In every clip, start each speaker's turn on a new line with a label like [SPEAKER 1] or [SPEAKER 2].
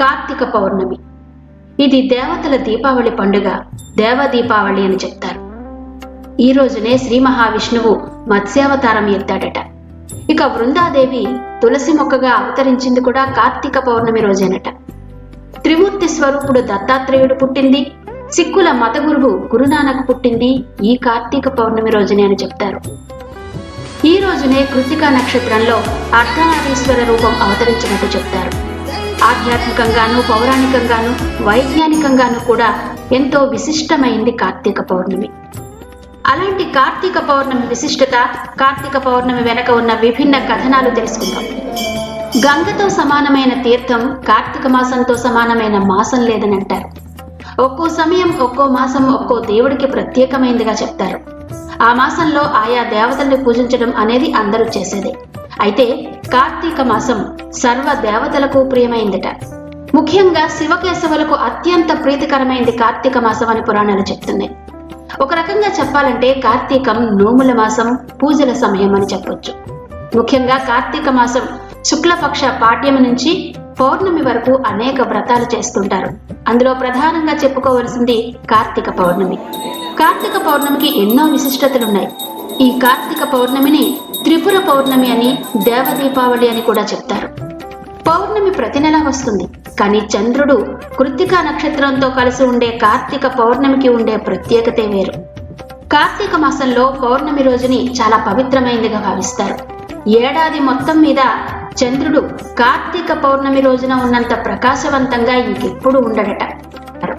[SPEAKER 1] కార్తీక పౌర్ణమి. ఇది దేవతల దీపావళి పండుగ దేవ దీపావళి అని చెప్తారు. ఈ రోజునే శ్రీ మహావిష్ణువు మత్స్యావతారం ఎత్తాడట. ఇక వృందాదేవి తులసి మొక్కగా అవతరించింది కూడా కార్తీక పౌర్ణమి రోజేనట. త్రిమూర్తి స్వరూపుడు దత్తాత్రేయుడు పుట్టింది సిక్కుల మత గురువు గురునానక్ పుట్టింది ఈ కార్తీక పౌర్ణమి రోజునే అని చెప్తారు. ఈ రోజునే కృతికా నక్షత్రంలో అర్ధనారీశ్వర రూపం అవతరించినట్టు చెప్తారు. ఆధ్యాత్మికంగాను పౌరాణికంగాను వైజ్ఞానికంగాను కూడా ఎంతో విశిష్టమైంది కార్తీక పౌర్ణమి. అలాంటి కార్తీక పౌర్ణమి విశిష్టత కార్తీక పౌర్ణమి వెనక ఉన్న విభిన్న కథనాలు తెలుసుకుందాం. గంగతో సమానమైన తీర్థం కార్తీక మాసంతో సమానమైన మాసం లేదని అంటారు ఒక్కో సమయం ఒక్కో మాసం ఒక్కో దేవుడికి ప్రత్యేకమైందిగా చెప్తారు. ఆ మాసంలో ఆయా దేవతల్ని పూజించడం అనేది అందరూ చేసేదే. అయితే కార్తీక మాసం సర్వ దేవతలకు ప్రియమైందట. ముఖ్యంగా శివకేశవులకు అత్యంత ప్రీతికరమైంది కార్తీక మాసం అని పురాణాలు చెప్తున్నాయి. ఒక రకంగా చెప్పాలంటే కార్తీకం నోముల మాసం పూజల సమయం అని చెప్పొచ్చు. ముఖ్యంగా కార్తీక మాసం శుక్లపక్ష పాఠ్యము నుంచి పౌర్ణమి వరకు అనేక వ్రతాలు చేస్తుంటారు. అందులో ప్రధానంగా చెప్పుకోవలసింది కార్తీక పౌర్ణమి. కార్తీక పౌర్ణమికి ఎన్నో విశిష్టతలున్నాయి. ఈ కార్తీక పౌర్ణమిని త్రిపుర పౌర్ణమి అని దేవ దీపావళి అని కూడా చెప్తారు. పౌర్ణమి ప్రతి నెల వస్తుంది. కానీ చంద్రుడు కృత్తికా నక్షత్రంతో కలిసి ఉండే కార్తీక పౌర్ణమికి ఉండే ప్రత్యేకతే వేరు. కార్తీక మాసంలో పౌర్ణమి రోజుని చాలా పవిత్రమైనదిగా భావిస్తారు. ఏడాది మొత్తం మీద చంద్రుడు కార్తీక పౌర్ణమి రోజున ఉన్నంత ప్రకాశవంతంగా ఇంకెప్పుడు ఉండడట.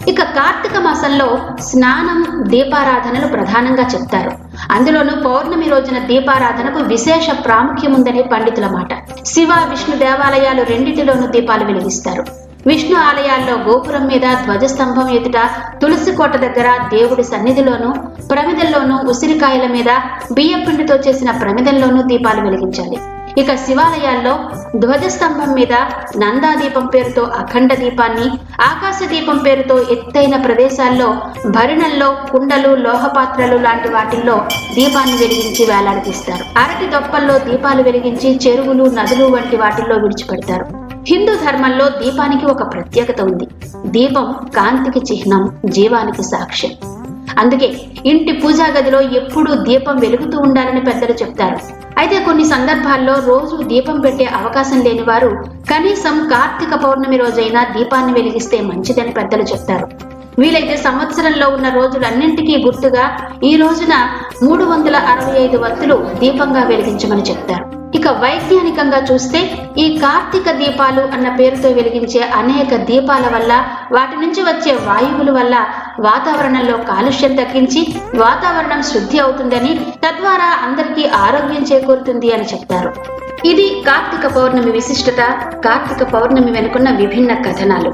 [SPEAKER 1] ఇక కార్తీక మాసంలో స్నానం దీపారాధనలు ప్రధానంగా చెప్తారు. అందులోనూ పౌర్ణమి రోజున దీపారాధనకు విశేష ప్రాముఖ్యం ఉందని పండితుల మాట. శివ విష్ణు దేవాలయాలు రెండింటిలోనూ దీపాలు వెలిగిస్తారు. విష్ణు ఆలయాల్లో గోపురం మీద ధ్వజస్తంభం ఎదుట తులసి కోట దగ్గర దేవుడి సన్నిధిలోనూ ప్రమిదల్లోనూ ఉసిరికాయల మీద బియ్యపిండితో చేసిన ప్రమిదల్లోనూ దీపాలు వెలిగించాలి. ఇక శివాలయాల్లో ధ్వజస్తంభం మీద నందాదీపం పేరుతో అఖండ దీపాన్ని ఆకాశ దీపం పేరుతో ఎత్తైన ప్రదేశాల్లో భరిణల్లో కుండలు లోహపాత్రలు లాంటి వాటిల్లో దీపాన్ని వెలిగించి వేలాడదీస్తారు. అరటి దొప్పల్లో దీపాలు వెలిగించి చెరువులు నదులు వంటి వాటిల్లో విడిచిపెడతారు. హిందూ ధర్మంలో దీపానికి ఒక ప్రత్యేకత ఉంది. దీపం కాంతికి చిహ్నం జీవానికి సాక్ష్యం. అందుకే ఇంటి పూజా గదిలో ఎప్పుడూ దీపం వెలుగుతూ ఉండాలని పెద్దలు చెప్తారు. అయితే కొన్ని సందర్భాల్లో రోజు దీపం పెట్టే అవకాశం లేని వారు కనీసం కార్తీక పౌర్ణమి రోజైనా దీపాన్ని వెలిగిస్తే మంచిదని పెద్దలు చెప్తారు. వీలైతే సంవత్సరంలో ఉన్న రోజులన్నింటికీ గుర్తుగా ఈ రోజున మూడు వందల అరవై ఐదు వత్తులు దీపంగా వెలిగించమని చెప్తారు. ఇక వైజ్ఞానికంగా చూస్తే ఈ కార్తీక దీపాలు అన్న పేరుతో వెలిగించే అనేక దీపాల వల్ల వాటి నుంచి వచ్చే వాయువుల వల్ల వాతావరణంలో కాలుష్యం తగ్గించి వాతావరణం శుద్ధి అవుతుందని తద్వారా అందరికీ ఆరోగ్యం చేకూరుతుంది అని చెప్తారు. ఇది కార్తీక పౌర్ణమి విశిష్టత కార్తీక పౌర్ణమి వెనుకున్న విభిన్న కథనాలు.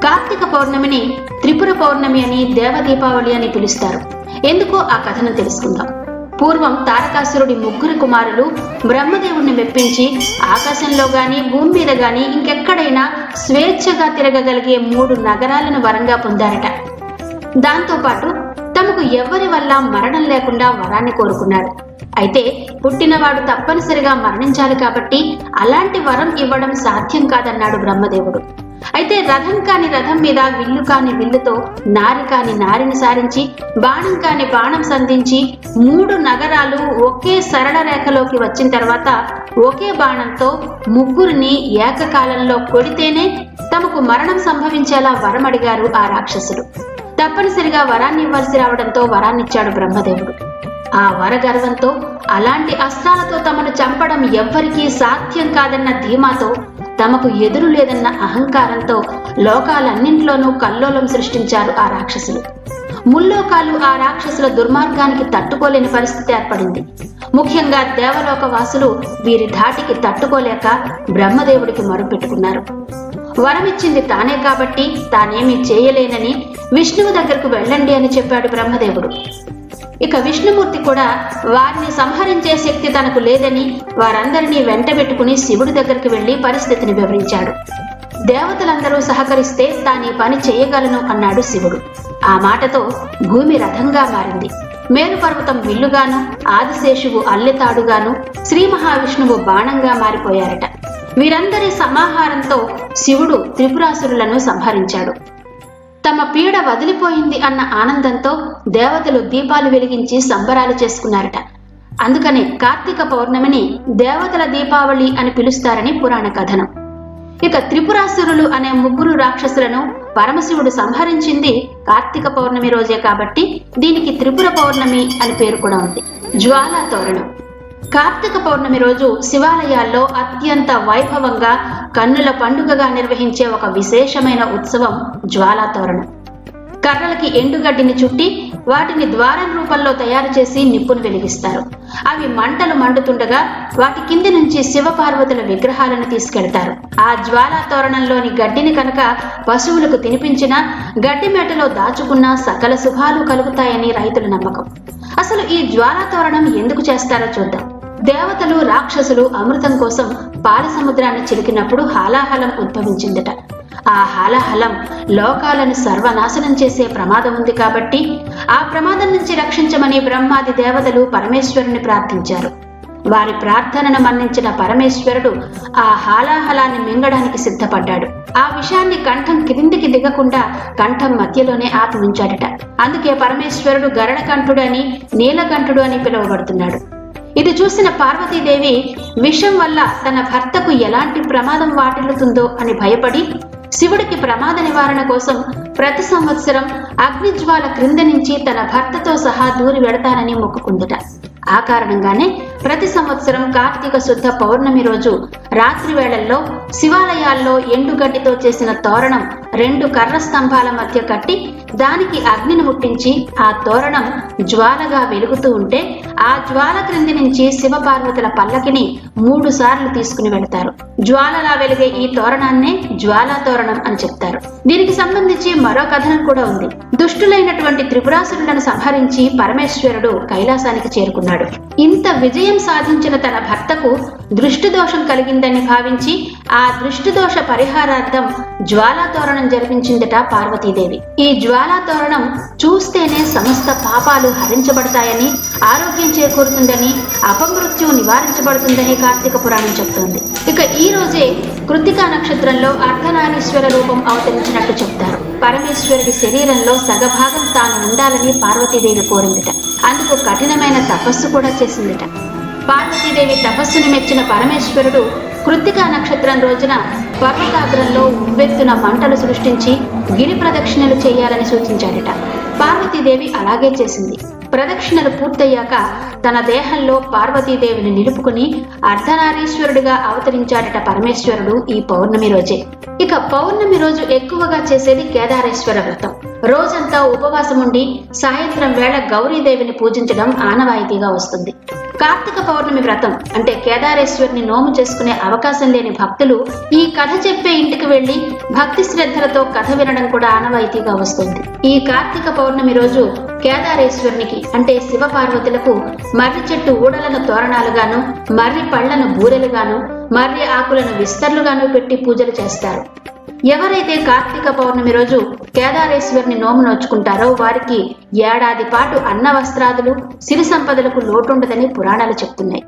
[SPEAKER 1] కార్తీక పౌర్ణమిని త్రిపుర పౌర్ణమి అని దేవ దీపావళి అని పిలుస్తారు. ఎందుకో ఆ కథను తెలుసుకుందాం. పూర్వం తారకాసురుడి ముగ్గురు కుమారులు బ్రహ్మదేవుణ్ణి మెప్పించి ఆకాశంలో గాని భూమి మీద గాని ఇంకెక్కడైనా స్వేచ్ఛగా తిరగగలిగే మూడు నగరాలను వరంగా పొందారట. దాంతోపాటు తమకు ఎవ్వరి వల్ల మరణం లేకుండా వరాన్ని కోరుకున్నారు అయితే పుట్టినవాడు తప్పనిసరిగా మరణించాలి కాబట్టి అలాంటి వరం ఇవ్వడం సాధ్యం కాదన్నాడు బ్రహ్మదేవుడు. అయితే రథం కాని రథం మీద విల్లు కాని విల్లుతో నారి కాని నారిని సారించి బాణం కాని బాణం సంధించి మూడు నగరాలు ఒకే సరళ రేఖలోకి వచ్చిన తర్వాత ఒకే బాణంతో ముగ్గురిని ఏకకాలంలో కొడితేనే తమకు మరణం సంభవించేలా వరం అడిగారు ఆ రాక్షసులు తప్పనిసరిగా వరాన్ని ఇవ్వాల్సి రావడంతో వరాన్నిచ్చాడు బ్రహ్మదేవుడు. ఆ వర గర్వంతో అలాంటి అస్త్రాలతో తమను చంపడం ఎవ్వరికీ సాధ్యం కాదన్న ధీమాతో తమకు ఎదురు లేదన్న అహంకారంతో లోకాలన్నింట్లోనూ కల్లోలం సృష్టించారు ఆ రాక్షసులు. ముల్లోకాలు ఆ రాక్షసుల దుర్మార్గానికి తట్టుకోలేని పరిస్థితి ఏర్పడింది. ముఖ్యంగా దేవలోక వాసులు వీరి ధాటికి తట్టుకోలేక బ్రహ్మదేవుడికి మరుపెట్టుకున్నారు. వరమిచ్చింది తానే కాబట్టి తానేమీ చేయలేనని విష్ణువు దగ్గరకు వెళ్ళండి అని చెప్పాడు బ్రహ్మదేవుడు. ఇక విష్ణుమూర్తి కూడా వారిని సంహరించే శక్తి తనకు లేదని వారందరినీ వెంటబెట్టుకుని శివుడి దగ్గరికి వెళ్ళి పరిస్థితిని వివరించాడు. దేవతలందరూ సహకరిస్తే తానీ పని చేయగలను అన్నాడు శివుడు. ఆ మాటతో భూమి రథంగా మారింది. మేరుపర్వతం విల్లుగాను ఆదిశేషువు అల్లెతాడుగాను శ్రీ మహావిష్ణువు బాణంగా మారిపోయారట. వీరందరి సమాహారంతో శివుడు త్రిపురాసురులను సంహరించాడు. తమ పీడ వదిలిపోయింది అన్న ఆనందంతో దేవతలు దీపాలు వెలిగించి సంబరాలు చేసుకున్నారట. అందుకనే కార్తీక పౌర్ణమిని దేవతల దీపావళి అని పిలుస్తారని పురాణ కథనం. ఇక త్రిపురాసురులు అనే ముగ్గురు రాక్షసులను పరమశివుడు సంహరించింది కార్తీక పౌర్ణమి రోజే కాబట్టి దీనికి త్రిపుర పౌర్ణమి అని పేరు కూడా ఉంది. జ్వాలా తోరణం కార్తీక పౌర్ణమి రోజు శివాలయాల్లో అత్యంత వైభవంగా కన్నుల పండుగగా నిర్వహించే ఒక విశేషమైన ఉత్సవం జ్వాలా తోరణం కర్రలకి ఎండుగడ్డిని చుట్టి వాటిని ద్వారం రూపంలో తయారు చేసి నిప్పును వెలిగిస్తారు. అవి మంటలు మండుతుండగా వాటి కింది నుంచి శివపార్వతుల విగ్రహాలను తీసుకెళ్తారు. ఆ జ్వాలా తోరణంలోని గడ్డిని కనుక పశువులకు తినిపించినా గడ్డి మేటలో దాచుకున్న సకల శుభాలు కలుగుతాయని రైతుల నమ్మకం. అసలు ఈ జ్వాలాతోరణం ఎందుకు చేస్తారో చూద్దాం. దేవతలు రాక్షసులు అమృతం కోసం పాల సముద్రాన్ని చిలికినప్పుడు హాలాహలం ఉద్భవించిందట. ఆ హాలాహలం లోకాలను సర్వనాశనం చేసే ప్రమాదం ఉంది కాబట్టి ఆ ప్రమాదం నుంచి రక్షించమని బ్రహ్మాది దేవతలు పరమేశ్వరుని ప్రార్థించారు. వారి ప్రార్థనను మన్నించిన పరమేశ్వరుడు ఆ హాలాహలాన్ని మింగడానికి సిద్ధపడ్డాడు. ఆ విషయాన్ని కంఠం కిందికి దిగకుండా కంఠం మధ్యలోనే ఆపి ఉంచాడట. అందుకే పరమేశ్వరుడు గరడకంఠుడు అని నీలకంఠుడు అని పిలువబడుతున్నాడు. ఇది చూసిన పార్వతీదేవి విషం వల్ల తన భర్తకు ఎలాంటి ప్రమాదం వాటిల్లుతుందో అని భయపడి శివుడికి ప్రమాద నివారణ కోసం ప్రతి సంవత్సరం అగ్నిజ్వాల క్రింద నుంచి తన భర్తతో సహా దూరి వెడతానని మొక్కుకుందట. ఆ కారణంగానే ప్రతి సంవత్సరం కార్తీక శుద్ధ పౌర్ణమి రోజు రాత్రి వేళల్లో శివాలయాల్లో ఎండుగడ్డితో చేసిన తోరణం రెండు కర్ర స్తంభాల మధ్య కట్టి దానికి అగ్నిని ముట్టించి ఆ తోరణం జ్వాలగా వెలుగుతూ ఉంటే ఆ జ్వాల క్రింది నుంచి శివపార్వతుల పల్లకిని మూడు సార్లు తీసుకుని వెళతారు. జ్వాలలా వెలిగే ఈ తోరణాన్నే జ్వాలా తోరణం అని చెప్తారు. దీనికి సంబంధించి మరో కథనం కూడా ఉంది. దుష్టులైనటువంటి త్రిపురాసురులను సంహరించి పరమేశ్వరుడు కైలాసానికి చేరుకున్నాడు. ఇంత విజయం సాధించిన తన భర్తకు దృష్టి దోషం కలిగిందని భావించి ఆ దృష్టి దోష పరిహారార్థం జ్వాలా తోరణం జరిపించిందట పార్వతీదేవి. ఈ జ్వాలా తోరణం చూస్తేనే సమస్త పాపాలు హరించబడతాయని ఆరోగ్యం చేకూరుతుందని అపమృత్యు నివారించబడుతుందని కార్తీక పురాణం చెప్తోంది. ఇక ఈ రోజే కృతికా నక్షత్రంలో అర్ధనారీశ్వర రూపం అవతరించినట్టు చెప్తారు. పరమేశ్వరుడి శరీరంలో సగభాగం తాను ఉండాలని పార్వతీదేవి కోరిందిట. అందుకు కఠినమైన తపస్సు కూడా చేసిందిట. పార్వతీదేవి తపస్సును మెచ్చిన పరమేశ్వరుడు కృత్తికా నక్షత్రం రోజున పర్వతాగ్రంలో ఉవ్వెత్తున మంటలు సృష్టించి గిరి ప్రదక్షిణలు చేయాలని సూచించాడట. పార్వతీదేవి అలాగే చేసింది. ప్రదక్షిణలు పూర్తయ్యాక తన దేహంలో పార్వతీదేవిని నిలుపుకుని అర్ధనారీశ్వరుడిగా అవతరించాడట పరమేశ్వరుడు ఈ పౌర్ణమి రోజే. ఇక పౌర్ణమి రోజు ఎక్కువగా చేసేది కేదారేశ్వర వ్రతం. రోజంతా ఉపవాసం ఉండి సాయంత్రం వేళ గౌరీదేవిని పూజించడం ఆనవాయితీగా వస్తుంది. కార్తీక పౌర్ణమి వ్రతం అంటే కేదారేశ్వరిని నోము చేసుకునే అవకాశం లేని భక్తులు ఈ కథ చెప్పే ఇంటికి వెళ్ళి భక్తి శ్రద్ధలతో కథ వినడం కూడా ఆనవాయితీగా వస్తుంది. ఈ కార్తీక పౌర్ణమి రోజు కేదారేశ్వరునికి అంటే శివ పార్వతులకు మర్రి చెట్టు ఊడలను తోరణాలుగాను మర్రి పళ్ళను బూరెలుగాను మర్రి ఆకులను విస్తర్లుగాను పెట్టి పూజలు చేస్తారు. ఎవరైతే కార్తీక పౌర్ణమి రోజు కేదారేశ్వరిని నోము నోచుకుంటారో వారికి ఏడాది పాటు అన్న వస్త్రాదులు సిరి సంపదలకు లోటుండదని పురాణాలు చెప్తున్నాయి.